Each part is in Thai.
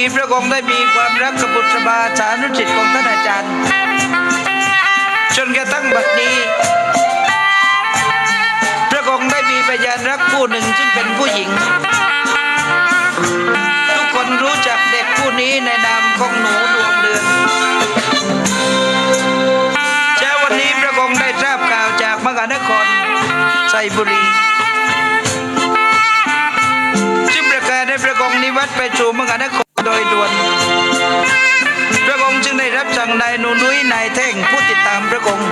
รีพระองค์ได้มีความรักกับบุตรบาสานุจิตของท่านอาจารย์ จนกระทั่งบัดนี้ พระองค์ได้มีพยานรักผู้หนึ่งซึ่งเป็นผู้หญิง ทุกคนรู้จักเด็กผู้นี้ในนามของหนูดวงเดือนเช้าวันนี้พระองค์ได้ทราบข่าวจากมหานครไซบุรีจึงประกาศให้พระองค์นิวัตไปสู่มหานคร โดยด่วน พระองค์จึงได้รับสั่งนายหนูนุ้ยนายเท่งผู้ติดตามพระองค์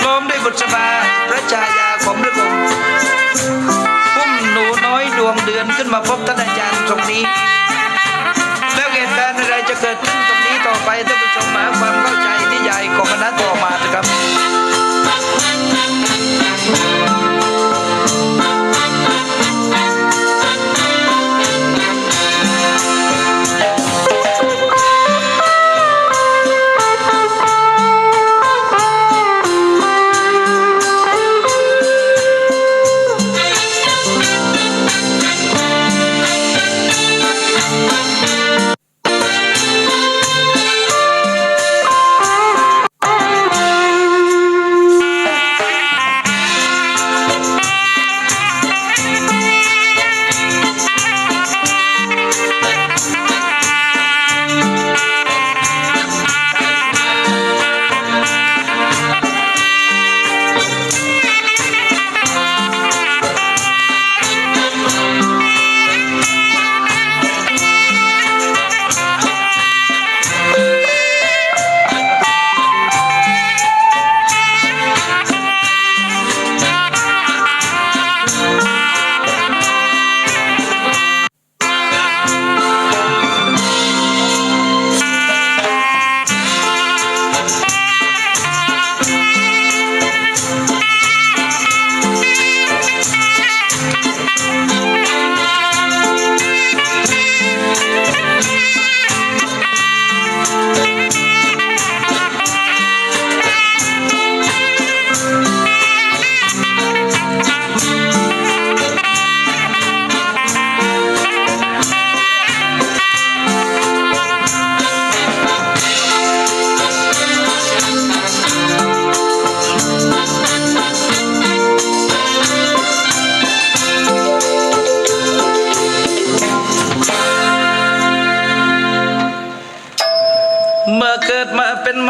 พร้อมด้วยบุตรบาพระชายาของพระองค์พุ่มหนูน้อยดวงเดือนขึ้นมาพบท่านอาจารย์ตรงนี้ แล้วเหตุการณ์อะไรจะเกิดขึ้นตรงนี้ต่อไปท่านผู้ชมหาความเข้าใจนิยายของคณะต่อบ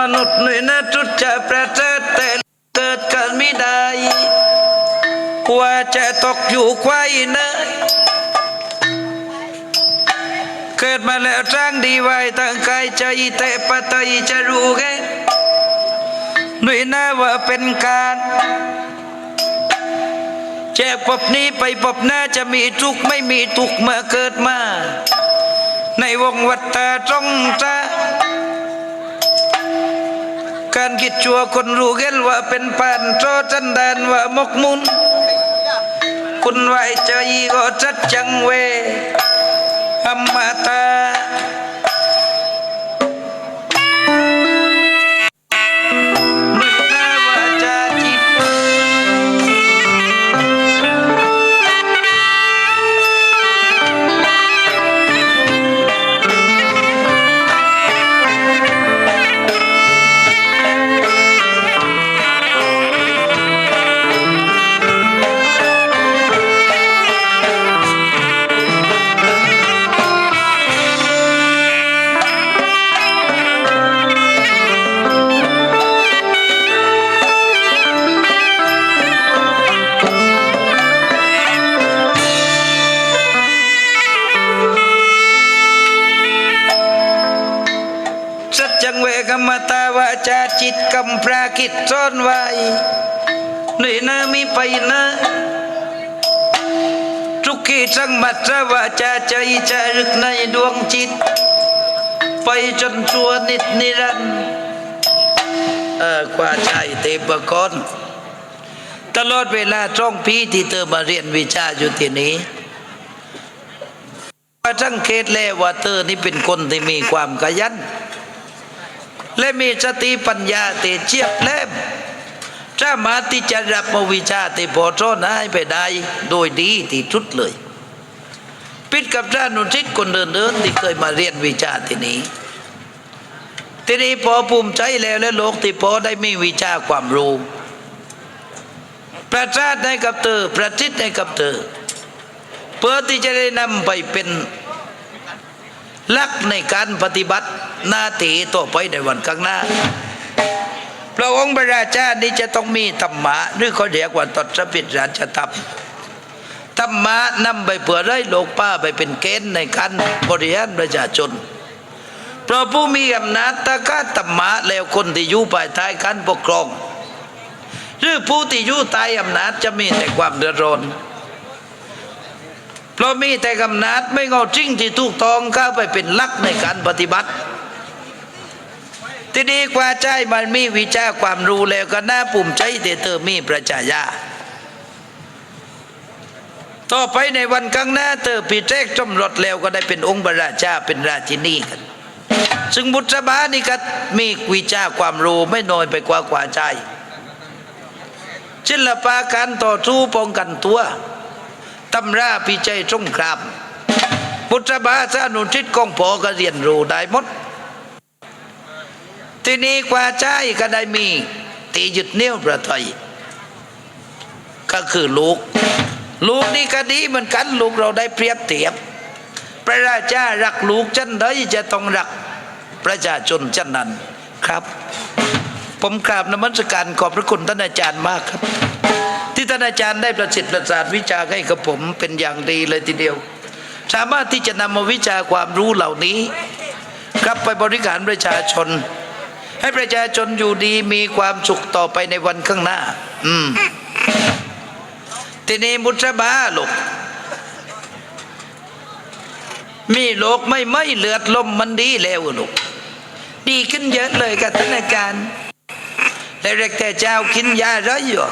มนุษย์หน่วยนะจุดจะประเสริฐแต่เกิดกันไม่ได้ว่าจะตกอยู่ควายเนยเกิดมาแล้วร้างดีไว้ตั้งกายใจแต่ปะไตยจะรู้แค่หน่วยนะว่าเป็นการแจกปบนี้ไปปบหน้าจะมีทุกไม่มีทุกเมื่อเกิดมา ในวงวัฏฏะจงจา การคิดชั่วคนรู้เกลว่าเป็นปานโจจันแดนว่ามกมุน คุณไหวใจก็จัดจังเวอมมาตา สัจจังเวกมตาวาจาจิตกำปรากิจซ่อนไว้หน่อยนะมีไปนะทุกขีสังมัตรวาจาใจจะรึกในดวงจิต ไปจนชั่วนิดนิรันดร์เออกว่าใจเตปกรตลอดเวลาช่องพีที่เธอมาเรียนวิชาอยู่ที่นี้ว่าสังเกตแล้วว่าเธอนี่เป็นคนที่มีความขยัน และมีสติปัญญาที่เฉียบแหลมสามารถที่จะรับเอาวิชาที่พอสอนให้ไปได้โดยดีที่สุดเลยปิดกับท่านนุทิศคนเดินเดินๆที่เคยมาเรียนวิชาที่นี้ ทีนี้พอภูมิใจแล้วและโลกที่พอได้มีวิชาความรู้ประชาติให้กับเธอประทิษให้กับเธอเพื่อที่จะได้นำไปเป็น ลักในการปฏิบัติหน้าที่ต่อไปในวันข้างหน้าพระองค์พระราชานี้จะต้องมีธรรมะหรือเขาเรียกว่าตถะพิราชธรรมธรรมะนำไปเพื่อได้โลกป้าไปเป็นเกณฑ์ในการบริหารประชาชนเพราะผู้มีอำนาจตะกาธรรมะแล้วคนที่อยู่ภายใต้การปกครอง หรือผู้ที่อยู่ใต้อำนาจจะมีแต่ความเดือดร้อน เพราะมีแต่อำนาจไม่เอาจริงที่ถูกต้องเข้าไปเป็นลักในการปฏิบัติ ที่ดีกว่าใจมันมีวิชาความรู้แล้วก็น่าภูมิใจที่เธอมีประชาญาต่อไปในวันข้างหน้าเธอปีแรกจมรถแล้วก็ได้เป็นองค์พระราชาเป็นราชินีกัน ซึ่งบุตรบานี่ก็มีวิชาความรู้ไม่น้อยไปกว่ากว่าใจศิลปะการต่อสู้ป้องกันตัว ตำราพิจัยสงครามบุตรบาสานุทิศกองพอก็เรียนรู้ได้หมด ที่นี้กว่าใจก็ได้มีตีหยึดเนี่ยวประทัยก็คือลูก ลูกนี่ก็ดีเหมือนกันลูกเราได้เปรียบเทียบ พระราชารักลูกจันใดจะต้องรักประชาชนจันนั้นครับ ผมกราบนมัสการขอบพระคุณท่านอาจารย์มากครับ ที่ท่านอาจารย์ได้ประสิทธิ์ประสาทวิชาให้กับผมเป็นอย่างดีเลยทีเดียว สามารถที่จะนำมาวิชาความรู้เหล่านี้กลับไปบริการประชาชน ให้ประชาชนอยู่ดีมีความสุขต่อไปในวันข้างหน้า อืมทีนี้มุตรบาลูกมีโลกไม่ไม่เลือดลมมันดีแล้วลูกดีขึ้นเยอะเลยกับธนอาการย์แต่เรกแต่เจ้ากินยาร้อยอยู่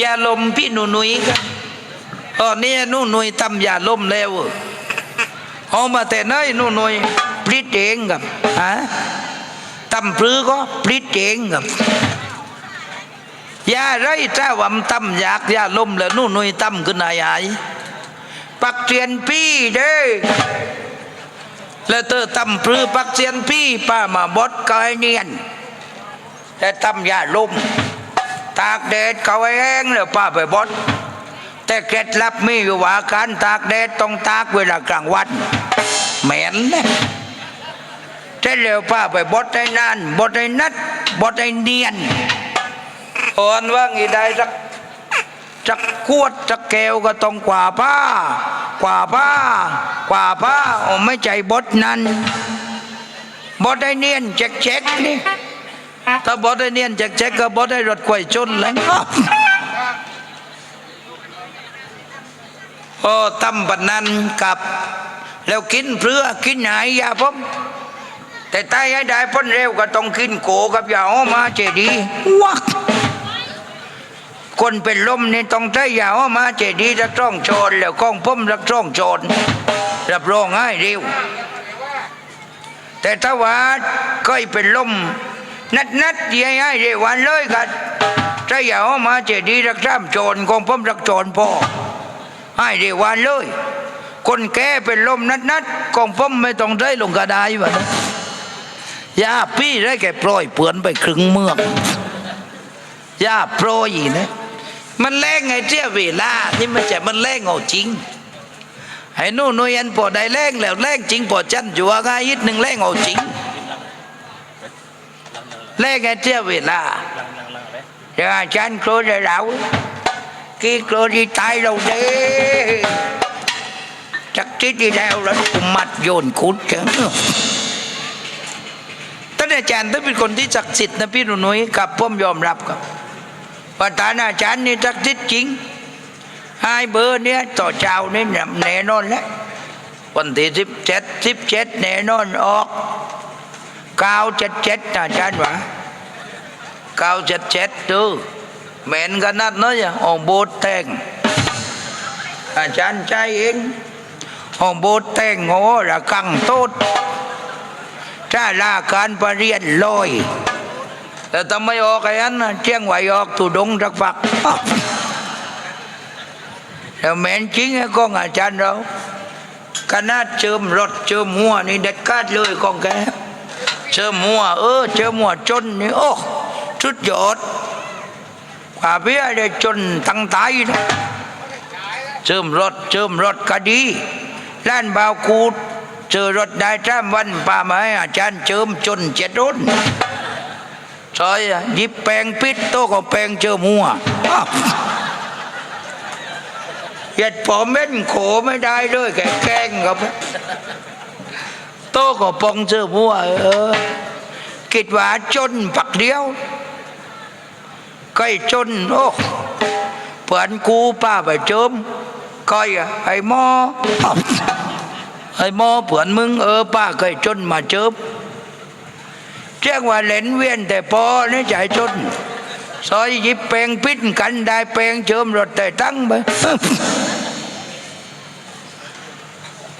ยาลมพี่หนูนุยกันตอนนี้นูหนุยทำยาลมแล้วเอามาแต่น้อยหนูหนุยปลิดเองกับฮะทำปลือก็ปลิดเองกับยาไรเจ้าวำตำยากยาลมแล้วนูหนุยตำขึ้นหายหายปักเทียนพี่เด้แล้วเธอตำปรือปักเทียนพี่ป้ามาบดก็ให้เนียนแต่ตำยาลม ตากแดดเขาให้แห้งแล้วป้าไปบดแต่เคล็ดลับมีอยู่ว่าการตากแดดต้องตากเวลากลางวันเหม็นนะแต่เร็วป้าไปบดให้นานบดให้นัดบดให้เนียนอ่อนว่างีได้สักจักขวดจักแก้วก็ต้องกว่าผ้ากว่าผ้ากว่าผ้าโอ้ไม่ใจบดนั้นบดได้เนียนแจ๊กๆนี่ ถ้าบดได้เนียนแจ๊กๆก็บดได้รถไกวชนแล้วโอ้ตำบันนั้นกับ แล้วกินเพื่อกินไหนยาผมแต่ตายให้ได้พ้นเร็วก็ต้องกินโกกับยาอ้อมาเจดีย์วักคนเป็นลมนี่ต้องใช้ยาออกมาเจดีย์รักจ้องโจรแล้วกองพ่มรักจ้องโจรรับรองให้เร็ว แต่ถ้าว่าก็เป็นลม นัดนัดๆยังให้เร็ววันเลยกันใช้ยาออกมาเจดีรักจ้ามโจรกองพ่มรักโจรพ่อให้เร็ววันเลย คนแก่เป็นลมนัดนัดๆกองพ่มไม่ต้องได้ลงกระไดวะยาพี่ได้แก่ปล่อยเปือนไปครึ่งเมืองย่าโปรยนะมันแรงไงเจ้าเวลาที่มันจะมันแรงเอาจริงไอ้นู่นนู่นยันพอได้แรงแล้วแรงจริงพอจันจัวง่ายอีกหนึ่งแรงเอาจริง แรงไงเจ้าเวลาเดี๋ยวอาจารย์โครจะเรากี่โครดีตายเราด้จักทิศที่แล้วแล้วกุมัดโยนคุดจังท่านอาจารย์ท่านเป็นคนที่ศักดิ์สิทธิ์นะพี่หนุ่ยกับผมยอมรับครับว่าท่านอาจารย์นี่ศักดิ์สิทธิ์จริงให้เบอร์เนี้ยต่อเจ้านี่แน่นอนแล้ววันที่สิบเจ็ดสิบเจ็ดแน่นอนออก เก้าเจ็ดเจ็ดอาจารย์วะเก้าเจ็ดเจ็ดดูเหม็นกันนัดเนาะอย่างองโบสถ์แตงอาจารย์ใจเององโบสถ์แตงโง่ระกังโต๊ดถ้าลาการปรเรียนลอยแต่ทำไมออกไอ้นั้นเจียงไหวออกตุดงรักฝักแล้วแม่นจริงไอ้กองอาจารย์เราขนาดเจิมรถเจิมหัวนี่เด็ดขาดเลยของแก เจิมหัวเออเจิมหัวจนนี่โอ้ชุดยอดกว่าเบี้ยได้จนตั้งตายนะเจิมรถเจิมรถก็ดีล้านบาวกูดเจอรถได้จ้ามวันป่าไม้อาจารย์เจิมจนเจ็ดรุ่นซอยยิบแปรงปิดโตก็แปรงเจิมหัวเหยียดผมเม็นโขไม่ได้ด้วยแกแกล้งกับ โตก็ปองเสื้อมัวเออคิดว่าจนปักเดียวก็จนโอ้เพื่อนกูป้าไปเจิมก้อยไอ้หมออ้าวไอ้หมอเพื่อนมึงเออป้าเคยจนมาเจิมแจ้งว่าเหลนเวียนแต่พอนี่ใจจนซอยยิบแปลงพิษกันได้แปลงเชิมรถแต่ตั้งไป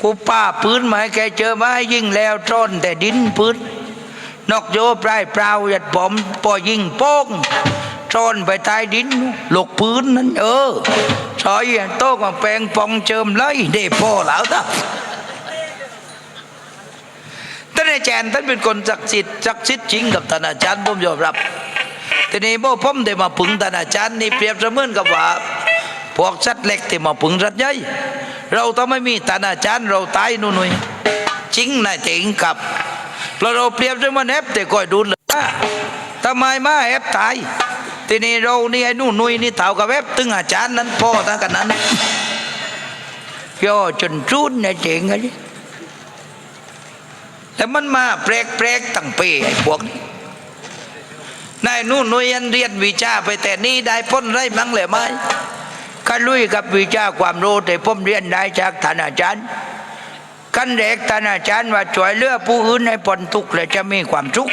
กูป้าพื้นมาให้แกเจอไม้ยิ่งแล้วทนแต่ดินพื้น นกโยปลายเปล่าหยัดผมปอยิ่งโป้งทนไปใต้ดินหลกพื้นนั้นเออซอยโต๊ะมาแปลงปองเจิมเลยเด้พ่อแล้วท่าท่านอาจารย์ท่านเป็นคนศักดิ์สิทธิ์ศักดิ์สิทธิ์จริงกับท่านอาจารย์ผมยอมรับทีนี้พวกผมได้มาพึงท่านอาจารย์นี่เปรียบเสมือนกับว่าพวกสัตว์เล็กที่มาพึงสัตว์ใหญ่ เราต้องไม่มีท่านาจารย์เราตายนู่นนี่จริงนะจริงกับเราเราเปรียบเสมือนแอปแต่ก่อยดูเลยว่าทำไมมาแอปตายทีนี้เรานี่ไอ้นู่นนุยนี่เท่ากับแอปตึงอาจารย์นั้นพ่อทั้งกันนั้นย่อจนจุนนะเจ๋งอะนี่แล้วมันมาแปลกๆตั้งเปไอ้พวกนี้นายนู่นน่วยอันเรียนวิชาไปแต่นี่ได้พ้นไรมั้งเลยไหม กันลุยกับวิชาความรู้แต่ผมเรียนได้จากท่านอาจารย์กันเด็กท่านอาจารย์ว่าช่วยเหลือผู้อื่นให้พ้นทุกข์และจะมีความสุข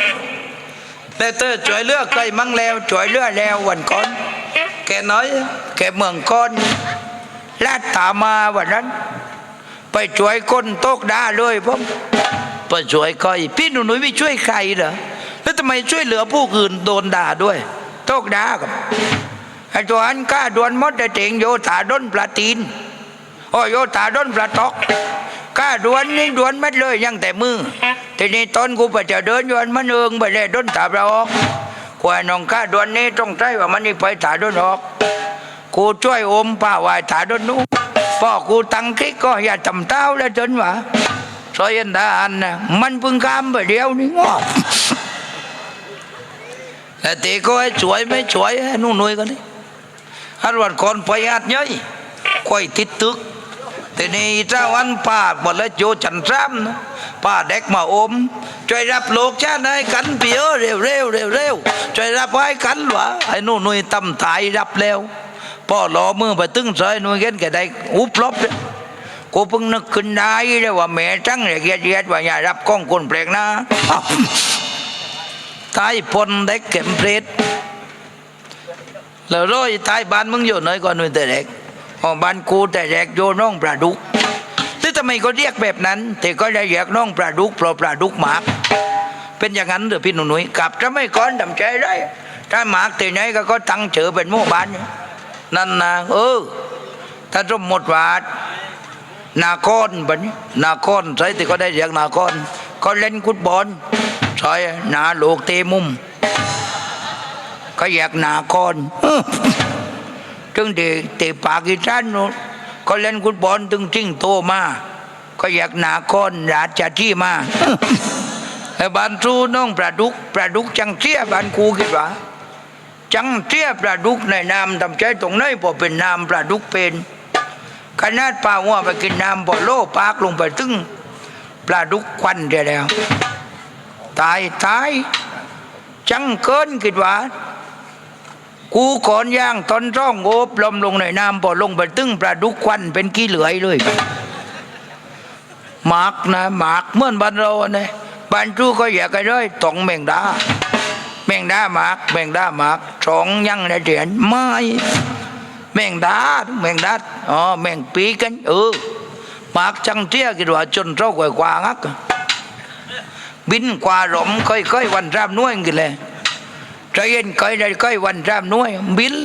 แต่เธอช่วยเหลือใครมั่งแล้วช่วยเหลือแล้ววันก่อนแกน้อยแกเมืองก้อนลาดตามาวันนั้น ไปช่วยคนตกด่าเลยผมไปช่วยใครพี่หนูหนุ่ยไม่ช่วยใครเหรอแล้วทำไมช่วยเหลือผู้อื่นโดนด่าด้วยโตกด่ากับ ไอ้ตัวอันกล้าดวนมดแต่เถงโยธาด้นปลาตีนโอ้โยธาด้นปลาตอกกล้าดวนนี่ดวนมัดเลยยังแต่มือทีนี้ตอนกูไปจะเดินยวนมันเอิงไปเลยด้นตาเราออกกว่าน้องกล้าดวนนี่ต้องใจว่ามันนี่ไปถาด้นออก กูช่วยอมป้าวายถาด้นนู้นพ่อกูตั้งคิกก็อย่าทำเต้าแล้วจนว่าซอยอันดาอันนะมันพึ่งข้ามไปเดียวนี่งอแต่ตีก็ให้สวยไม่สวยให้นู่นนุ่ยกันนี่ ฮันวันก่อนไปอาดย่อยค่อยติดตึกแต่นี่เจ้าวันป้าบอกแล้วโยจันทรามป้าเด็กมาอมช่วยรับโลกชาติให้กันเปียเร็วเร็วเร็วเร็วช่วยรับไว้กันวะไอ้นู่นนุ่ยตำตายรับแล้วพ่อหล่อมือไปตึงซอยนุ่ยเห็นแกได้อุบลบกูเพิ่งนึกขึ้นได้เลยว่าแม่จังเลยเกียดเกียดว่าอย่ารับกล้องคนแปลกนะตายพลเด็กเข็มเพลด แล้วร้อยตายบ้านมึงอยู่ไหนก่อนนู่นแต่เด็กอ๋อบ้านกูแต่เด็กโยน้องปลาดุกที่ทำไมก็เรียกแบบนั้นแต่ก็ได้เรียกน้องปลาดุกเพราะปลาดุกหมากเป็นอย่างนั้นเด้อพี่หนุ่ยกลับจะไม่ก้อนดำใจได้ถ้าหมากที่ไหนก็ก็ตั้งเฉอเป็นหมู่บ้านนั่นนะเออถ้าสมมติว่านาคอนบันี้นาคอนใช่ที่ก็ได้เรียกนาคอนก็เล่นฟุตบอลใช่นาโลกเตะมุม ก็อยากหนาคอนถึงเด็กเตะปากีสถานนู้นก็เล่นฟุตบอลถึงทิ้งโตมาก็อยากหนาคอนราชที่มาไอ้บานทูน้องประดุกประดุกจังเสียบ้านครูคิดว่าจังเสียประดุกในนามทำใจตรงไหนพอเป็นนามประดุกเป็นขนาดป่าหัวไปกินน้ำบ่อโลปากลงไปตึงปลาดุกควันเดียวแล้วตายตายจังเกินคิดว่า กูขอนย่างตอนร่องโอบลมลงในน้ำบ่อลงไปตึ้งปลาดุกควันเป็นกี้เหลือยเลยหมากนะหมากเมื่อนบ้านเราเนี่ยบ้านจูก็อยากกันเลยตองแมงดาแมงดาหมากแมงดาหมากสองยังในเดียนไม่แมงดาแมงดาอ๋อแมงปีกันเออหมากจังเที่ยกิดว่าจนเท่ากว่ากว่างักบินกว่าหลมค่อยๆวันรามน้วยกันเลย ใจเย็นค่อยได้ค่อยวันรามน้วยบิน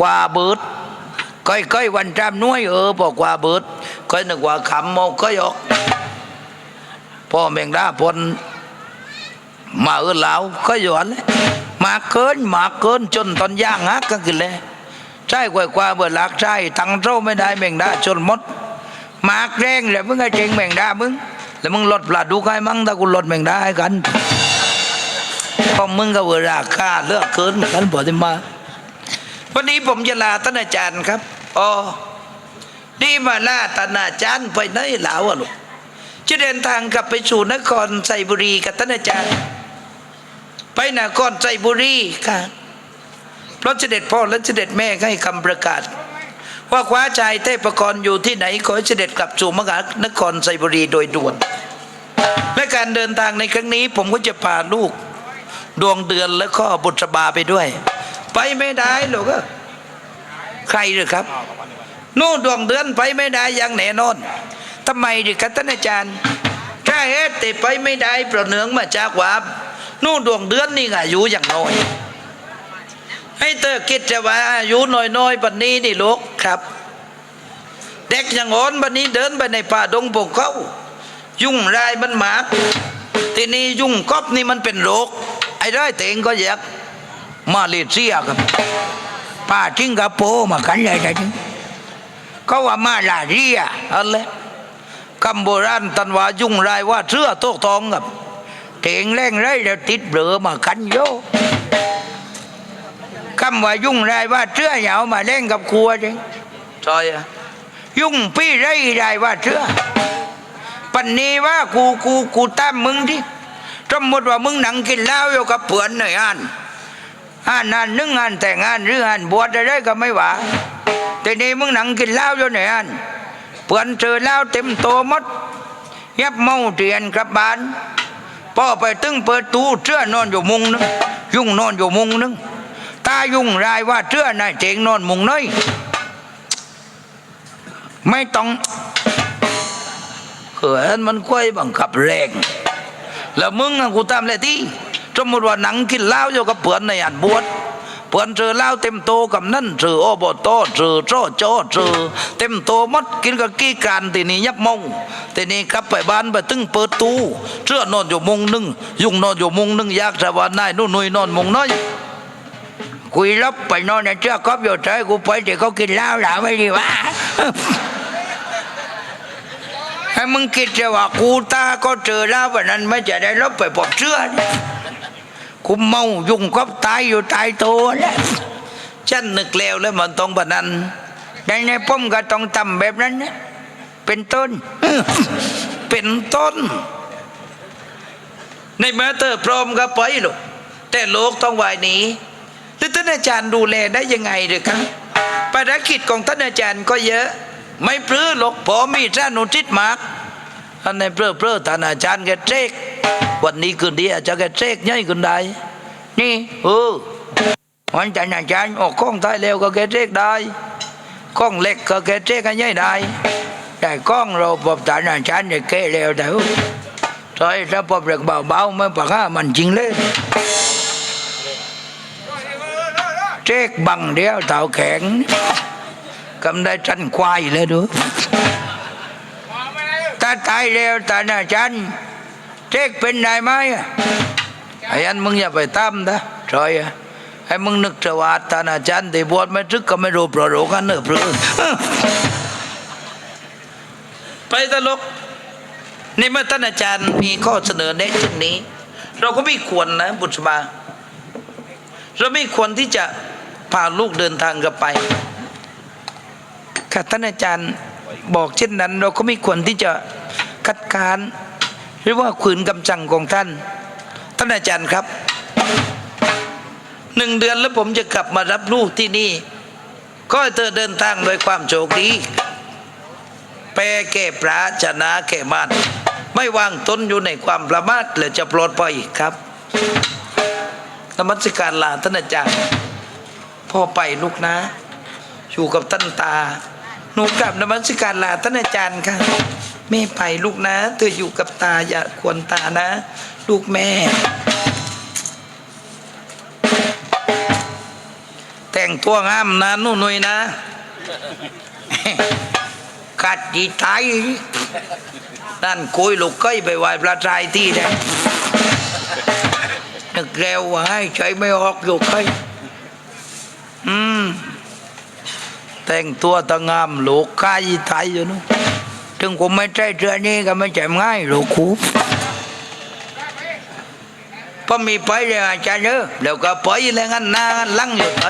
กว่าเบิดค่อยๆวันรามน้วยเออบอกว่าเบิดก็นึกว่าขำโมก็ยกพ่อแมงดาพนมาเออเหลาก็หยวนมาเกินมาเกินจนตอนย่างฮักก็ขึ้นเลยใช่กว่ากว่าเบื่อลักใช่ตังเท่าไม่ได้แมงดาจนหมดมากแรงเลยมึงไอ้เจงแมงดามึงแล้วมึงลดปลาดูกให้มั้งถ้ากูลดแมงดาให้กัน พราะมึงก็เวลาค่าเลือกเกินกันบอกที่มา วันนี้ผมจะลาท่านอาจารย์ครับอ๋อนี่มาลาท่านอาจารย์ไปไหนแล้วอะลูกจะเดินทางกลับไปสู่นครไซบุรีกับท่านอาจารย์ ไปนครไซบุรีค่ะเพราะเสด็จพ่อและเสด็จแม่ให้คำประกาศ ว่าคว้าชายเทพกรอยู่ที่ไหนขอเสด็จกลับสู่มหานครไซบุรีโดยด่วน และการเดินทางในครั้งนี้ผมก็จะพาลูก ดวงเดือนและก็บุตรบาไปด้วย ไปไม่ได้หรอกใครหรือครับนู่นดวงเดือนไปไม่ได้อย่างแน่นอนทำไมดิครับท่านอาจารย์ถ้าเหตุที่ไปไม่ได้เพราะเนืองมาจากว่านู่นดวงเดือนนี่อายุอย่างน้อย ให้เธอคิดจะว่าอายุน้อยๆปันนี้นี่ลูกครับเด็กอย่างอ่อนบันนี้เดินไปในป่าดงปงเขายุ่งรายมันหมาทีนี้ยุ่งกอบนี่มันเป็นโรค ไอ้ได้เต็งก็อยากมาเลเซียครับป้าสิงคโปร์มากันเลยนะจึงเขาว่ามาลาเรียอะไรคำโบราณตันว่ายุ่งไรว่าเสื้อโตกทองครับเต็งแรงไรแล้วติดเบลอมากันโยคำว่ายุ่งไรว่าเชื่อเหยามาเล่นกับครัวจริงใช่อะยุ่งพี่ไรไรว่าเชื่อปันนี้ว่ากูกูกูตามมึงที่ สมมติว่ามึงหนังกินเหล้าอยู่กับเพื่อนหน่อยอันอันนั้นนึ่งอันแต่งงานหรืออันบวชอะไรก็ไม่หว่าแต่นี่มึงหนังกินเหล้าอยู่หน่อยอันเพื่อนเจอเหล้าเต็มโตมดยับเมาเตียนกลับบ้านพ่อไปตึงเปิดตู้เชื่อนอนอยู่มุงนึงยุ่งนอนอยู่มุงนึงตายุ่งรายว่าเชื่อนายเจงนอนมุงน้อยไม่ต้องเขินมันค่อยบังคับแรง แล้วมึงกูทำอะไรที่สมมติว่าหนังกินเหล้าอยู่กับเพื่อนในอันบวชเพื่อนเจอเหล้าเต็มโตกับนั่นเจอโอบโตเจอโจโจเจอเต็มโตมัดกินกับกี้การทีนี้ยับมงทีนี้กลับไปบ้านไปตึงเปิดตู้เชื่อนอนอยู่มุงนึงยุ่งนอนอยู่มุงนึงยากจะว่านายนู่นนุยนอนมุงน้อยคุยลบไปนอนในเชื่อกครอบอยู่ใจกูไปเดี๋ยวเขากินเหล้าหลาไม่ดีวะ ให้มึงคิดจะว่ากูตาก็เจอแล้ววันนั้นไม่จะได้ลบไปบอกเชื่อกูเมายุ่งกับตายอยู่ตายตัวแล้วฉันนึกแล้วแล้วมันต้องแบบนั้นในในป้อมก็ต้องทำแบบนั้นนะเป็นต้น เป็นต้น ในเมื่อเธอพร้อมก็ไปลูกแต่โลกต้องไหวหนีแล้วท่านอาจารย์ดูแลได้ยังไงเด็กครับภารกิจของท่านอาจารย์ก็เยอะ ไม่ปลื้อหรอกพอมีแท่านอุทิศมากท่านในเปลื้อเปลื้อท่านอาจารย์แกเจ๊กวันนี้คืนดีอาจารย์แกเจ๊กย่อยคืนใดนี่เออวันจันทร์อาจารย์ออกข้องท้ายเร็วก็แกเจ๊กได้ข้องเล็กก็แกเจ๊กกันย่อยได้แต่ข้องเราปอบท่านอาจารย์เนี่ยแกเร็วแต่ใช่ถ้าพอเบรกเบาๆไม่ปากห้ามันจริงเลยเจ๊กบังเดียวเต่าแข็ง กำได้จันควายเลยดูถ้าตายเร็วตาหน้าจันเจ๊กเป็นได้ไหมไอ้อันมึงอย่าไปตามนะใช่อะไอ้มึงนึกจะว่าตาหน้าจันที่บวชไม่ทึกก็ไม่รู้ประโรกันเนอะเปลือไปตลกในเมื่อท่านอาจารย์มีข้อเสนอแนะเช่นนี้ เราก็ไม่ควรนะบุตรบาเราไม่ควรที่จะพาลูกเดินทางกลับไป ค่ะท่านอาจารย์บอกเช่นนั้น เราก็ไม่ควรที่จะคัดค้าน หรือว่าขืนกำจังของท่าน ท่านอาจารย์ครับหนึ่งเดือนแล้วผมจะกลับมารับลูกที่นี่ ก็เธอเดินทางโดยความโชคดีแปรแก่ปราชนะแก่มานไม่วางตนอยู่ในความประมาทและจะปลอดภัยครับนมัสการลาท่านอาจารย์พ่อไปลูกนะ อยู่กับท่านตา หนูกลับนมัสการลาท่านอาจารย์ค่ะแม่ไปลูกนะเธออยู่กับตาอย่าควรตานะ ลูกแม่ แต่งตัวงามนะนู่นนุยนะคกัดจีตายนั่นคุยลูกเก้ยไปไหวปลาทรายที่ได้นึกแล้วว่าให้ใจไม่ออกลูกเก้ยอืม แต่งตัวตะงามลูกกายตายอยู่นู้นถึงผมไม่ใช่เชือนี้ก็ไม่ใช่ง่ายลูกคูพอมีไปเลยอาจารย์เนอะเดี๋ยวก็ไปเลยงั้นหน้างั้นลังอยู่ไป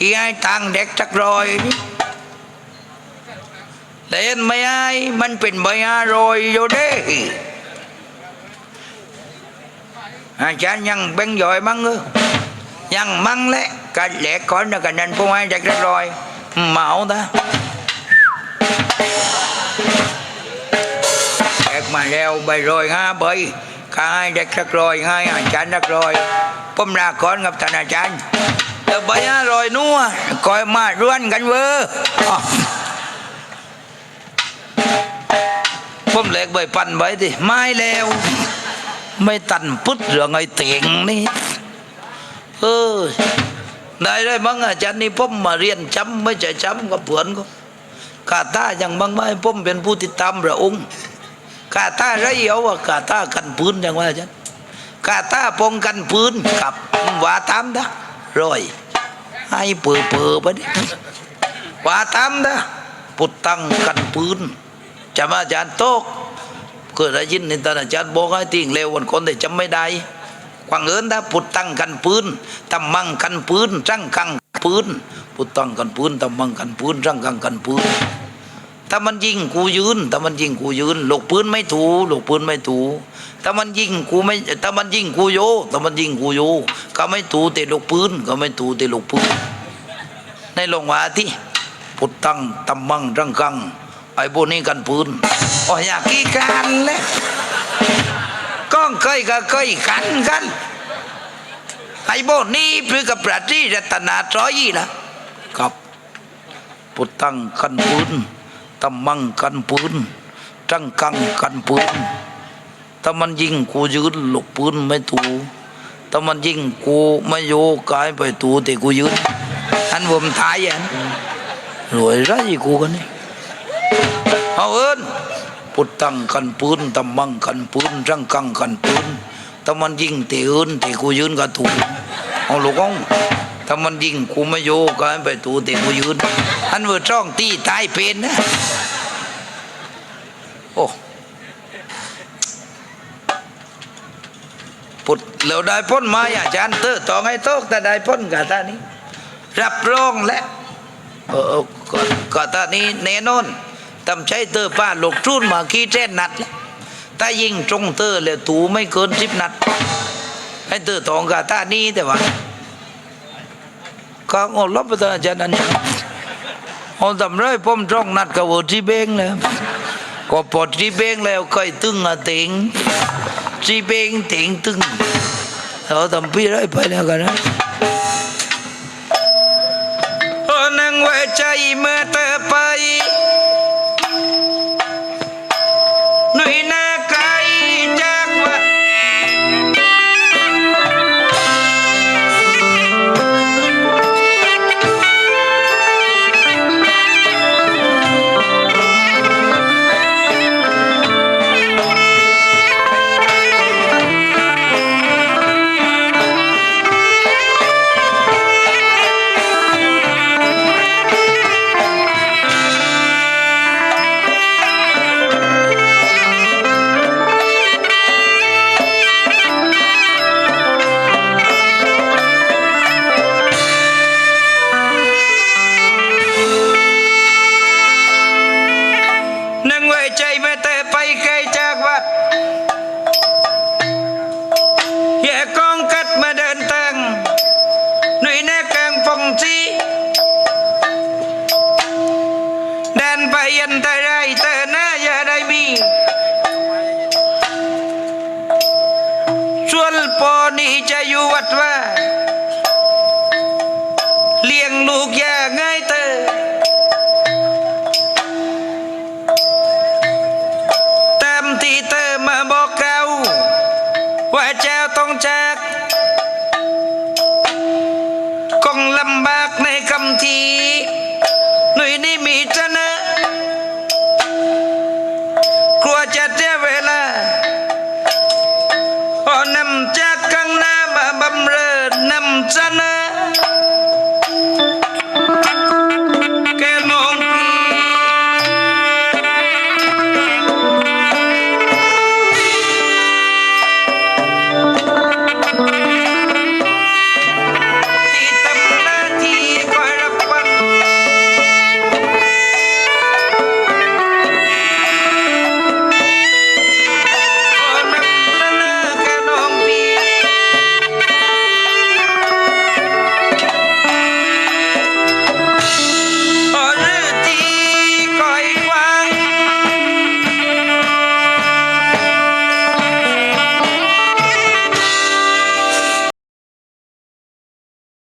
อีไอ้ตังเด็กจักรอยนี่เล่นไม่ไอ้มันเป็นใบอารอยอยู่เด้อาจารย์ยังเบ่งย่อยมั้งเออยังมั้งแหละกันแหลกก่อนนะกันนั่นพวกไอ้เด็กจักรอย เมา ta Ẹt mà leo bày rồi ha bơi Cả hai đẹp sắc rồi hai hành chán sắc rồi Hôm ra con gặp thằng hành chán Tớ bấy ha rồi nua Coi mà ruan gắn vơ Hôm lệ bơi ปั่น bấy thì mai leo Mấy tần pút rửa người tiện đi Ừ ได้ได้บ้างอาจารย์นี่ผมมาเรียนจำไม่ใช่จำกับเพื่อนก็กาตาอย่างบางไม่ผมเป็นผู้ติดตามพระองค์กาตาไรเอาว่ากาตากันปืนอย่างว่าอาจารย์กาตาป้องกันปืนกับว่าตามนะร้อยให้เปื่อเปื่อไปดิว่าตามนะปุตตังกันปืนจะมาอาจารย์โตกเกิดอะไรยินในตอนอาจารย์บอกให้ทิ้งเร็ววันคนแต่จำไม่ได้ กวางเอินถ้าพุทตังกันปืนตำมังกันปืนจังกังปืนพุทตังกันปืนตำมังกันปืนจังกังกันปืนถ้ามันยิงกูยืนถ้ามันยิงกูยืนลูกปืนไม่ถูลูกปืนไม่ถูถ้ามันยิงกูไม่ถ้ามันยิงกูโยถ้ามันยิงกูโยก็ไม่ถูแต่ลูกปืนก็ไม่ถูแต่ลูกปืนในหลวงว่าที่พุทตังตำมังจังกังไอ้พวกนี้กันปืนอ๋อยากกี้กันแหละก้ องเคยก็เคยขันกันไอ้โบนี่เพื่อกับประทีรัตนาตรอยนะกับปุตตังกันปืนตำมังกันปืนจังกังกันปืนถ้ามันยิงกูยืนหลกปืนไม่ถูถ้ามันยิงกูไม่โยกายไปถูแต่กูยืนอันผมทายอันรวยไรกูกันนี่เอาเอิญ พุทธังกันปืนตำมังกันปืนจังกังกันปืนถ้ามันยิงเตะอื่นเตะกูยืนก็ถูกเอาลูกองถ้ามันยิงกูไม่โยก็ให้ไปถูเตะกูยืนอันเวอร์ช่องตีตายเป็นนะโอ้พุดแล้วได้พ้นมาอาจารย์เตอต่อให้โตกแต่ได้พ้นกับตานี้ รับรองและเออก็ตานี้แน่นอน ทำใช้เตอร์ป้าหลกทุนมาขี้เจ้นนัดแล้วถ้ายิงตรงเตอร์แล้วตูไม่เกินสิบนัด ให้เตอร์ตองกาตานี้แต่ว่าก็งอลบไปตอนอาจารย์นั้นเอาทำไรป้อมตรงนัดกับวที่เบงเลยก็ปอดที่เบงแล้วเคยตึงอะเติงที่เบงเติงตึงเราทำพี่ไรไปแล้วกันนะอ้นั่งไว้ใจเมื่อเธอำเสนอ